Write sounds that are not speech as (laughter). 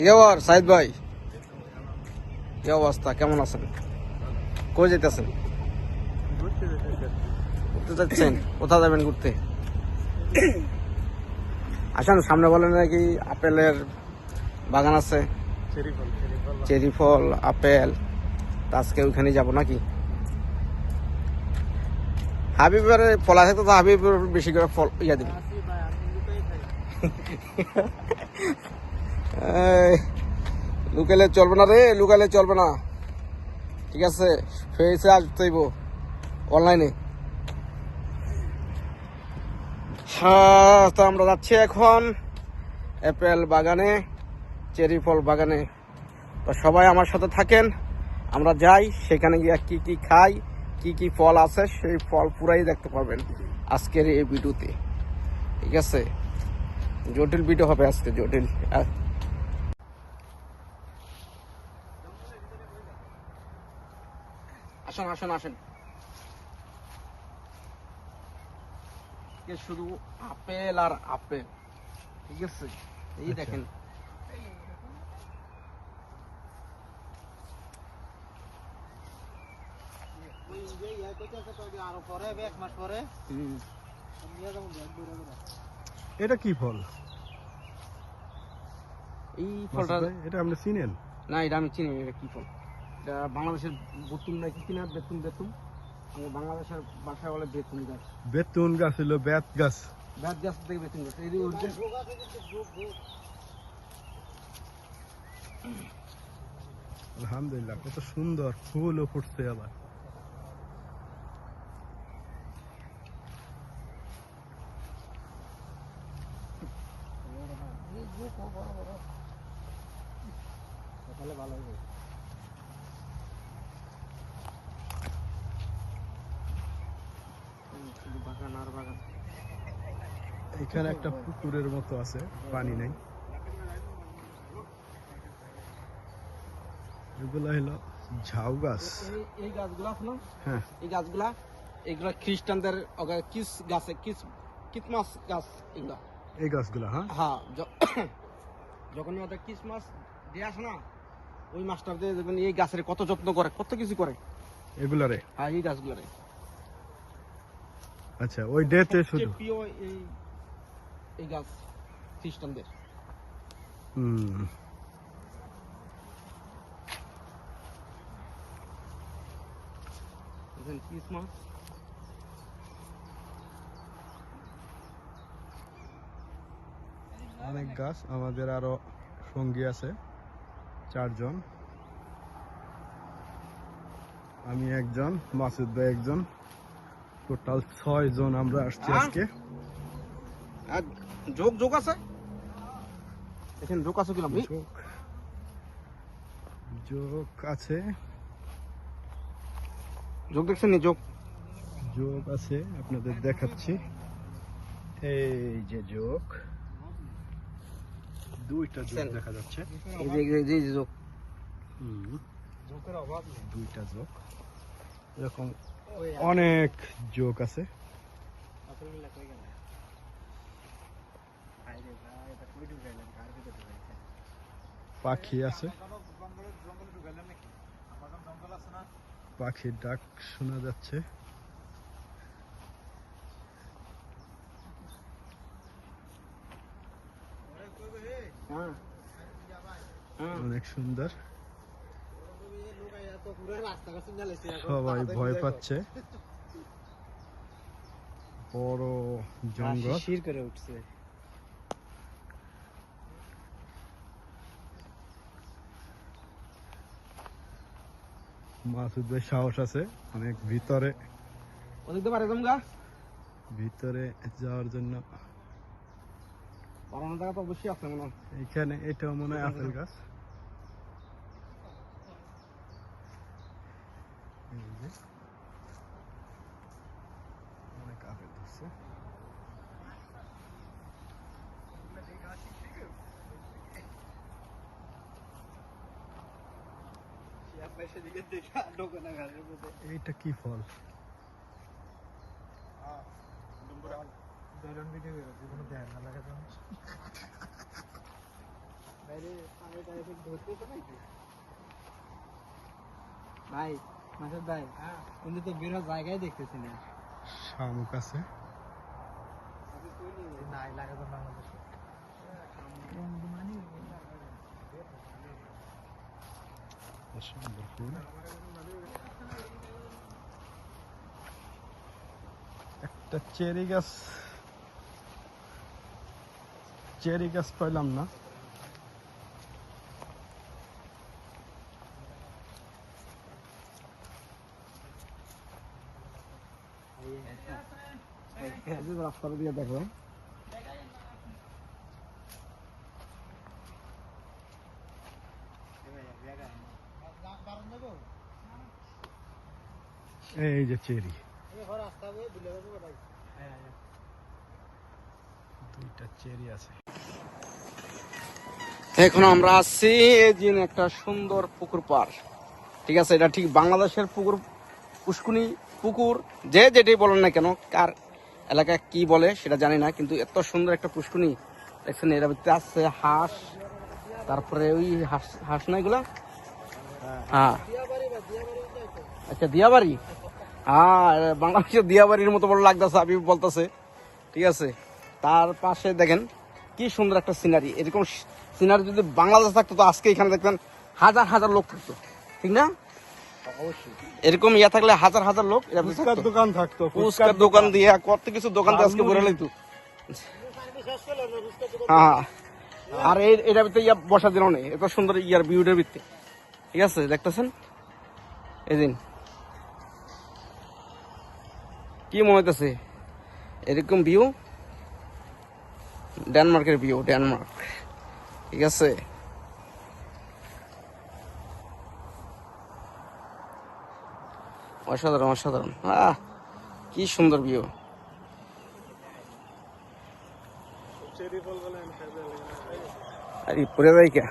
কি খবর সাইদ ভাই। কি অবস্থা কেমন আছেন? কই যেতেছেন ঘুরতে যাচ্ছেন? কোথায় যাবেন ঘুরতে? আসেন, সামনে বলেন নাকি আপেলের বাগান আছে? চেরি ফল আপেল আজকে ওইখানে যাব নাকি? হাবিবের ফল আছে তো হাবিব বেশি করে ফল, ইয়া দিবি। লুকালে চলবে না রে লুকালে চলবে না। ঠিক আছে, ফেসে আসতে হইব, অনলাইনে। হ্যাঁ তো আমরা যাচ্ছি এখন অ্যাপেল বাগানে, চেরি ফল বাগানে। তো সবাই আমার সাথে থাকেন, আমরা যাই, সেখানে গিয়ে কি কি খাই, কি কি ফল আছে, সেই ফল পুরাই দেখতে পারবেন আজকের এই ভিডিওতে। ঠিক আছে? জটিল ভিডিও হবে আজকে, জটিল। আসেন আসেন আসেন। শুধু আপেল আর আপেল ঠিক আছে? এই দেখেন। এটা কি ফল? এই ফলটা এটা আপনি চিনেন? না এটা আমি চিনি এটা কি ফল? বাংলাদেশের বেতুন নাকি কিনা বেতুন বেতুন। আমাদের বাংলাদেশের ভাষায় বলে বেতুন গাছ। বেতুন গাছ হলো বেত গাছ। বেত গাছ থেকে বেতুন গাছ। এই আলহামদুলিল্লাহ কত সুন্দর ফুলও ফুটছে আবার তাহলে ভালো হবে হুম, শুধু বাগান আর বাগান এখানে একটা পুকুরের মতো আছে পানি নেই। এগুলো হলো ঝাউ গাছ। এই গাছগুলো হ্যাঁ। এই গাছগুলা এগুলা খ্রিস্টানদের কিস গাছে কিস কিসমাস গাছ এগুলা। এই গাছগুলো হ্যাঁ? হ্যাঁ (coughs) যখন ওদের দিয়ে আসে না ওই মাস্টার দিয়ে দেখবেন এই গাছের কত যত্ন করে কত কিছু করে। এগুলারে? হ্যাঁ এই গাছগুলোরে। আচ্ছা ওই ডেতে শুধু? প্রিয় এই এই গাছ খ্রিস্টানদের ক্রিসমাস অনেক গাছ আমাদের আরও সঙ্গী আছে চারজন। আমি একজন মাসুদ ভাই একজন। টোটাল ছয় জন আমরা আসছি? আজকে। যোগ যোগ আছে? দেখেন যোগ আছে কিনা যোগ আছে। যোগ দেখছেন নি? যোগ। যোগ আছে আপনাদের দেখাচ্ছি। এই যে যোগ দুইটা যোগ দেখা যাচ্ছে। এই যে যোগ। দুইটা যোগ। এরকম অনেক যোগ আছে। পাখি আছে। পাখির ডাক শোনা যাচ্ছে। হ্যাঁ। হ্যাঁ। অনেক সুন্দর। সবাই ভয় পাচ্ছে। বড় জঙ্গল। করে উঠছে। মাসুদ ভাই সাহস আছে। অনেক ভিতরে। ওদিক তো পারে তোমরা ভিতরে যাওয়ার জন্য। বারানো জায়গা তো অবশ্যই আছে মনে এখানে এটাও মনে হয় আপেল গাছ। অনেক আপেল ধরছে। এইটা কি ফল? ভাই মাসুদ ভাই কিন্তু তো বেরো জায়গায় দেখতেছি না শামুক আছে। নাই লাগে তো বাংলাদেশে একটা চেরি গাছ। চেরি গাছ পাইলাম না। রাস্তাটা দিয়ে দেখো। এই যে চেরি। এখন আমরা আছি এই দিন একটা সুন্দর পুকুর পার। ঠিক আছে, এটা ঠিক বাংলাদেশের পুকুর, পুষ্কুনি পুকুর, যে যেটাই বলেন না কেন, কার এলাকায় কি বলে সেটা জানি না, কিন্তু এত সুন্দর একটা পুষ্কুনি। দেখছেন, এর ভিতরে হাঁস, তারপরে ওই হাঁস হাঁস না এগুলা? হ্যাঁ। আচ্ছা দিয়াবাড়ি? হ্যাঁ বাংলাদেশের দিয়াবাড়ির মতো বড় লাগতেছে আমি বলতেছে। ঠিক আছে? তার পাশে দেখেন কি সুন্দর একটা সিনারি এরকম সিনারি যদি বাংলাদেশ থাকতো তো আজকে এখানে দেখতেন হাজার হাজার লোক থাকতো। ঠিক না? এরকম ইয়া থাকলে হাজার হাজার লোক। দোকান থাকতো ফুচকার দোকান। দিয়ে কত কিছু দোকান দিয়ে আজকে ভরে লাইতো। হ্যাঁ। আর এই এটার ভিতরে ইয়া বসা দিল নেই। এত সুন্দর ইয়ার ভিউটার ভিতরে ঠিক আছে, দেখতেছেন? এই দিন। কি মনে হইতেছে? এরকম ভিউ ডেনমার্কের ভিউ ডেনমার্ক ঠিক আছে? অসাধারণ অসাধারণ। আহ, কি সুন্দর ভিউ আরে পরে যাই কে?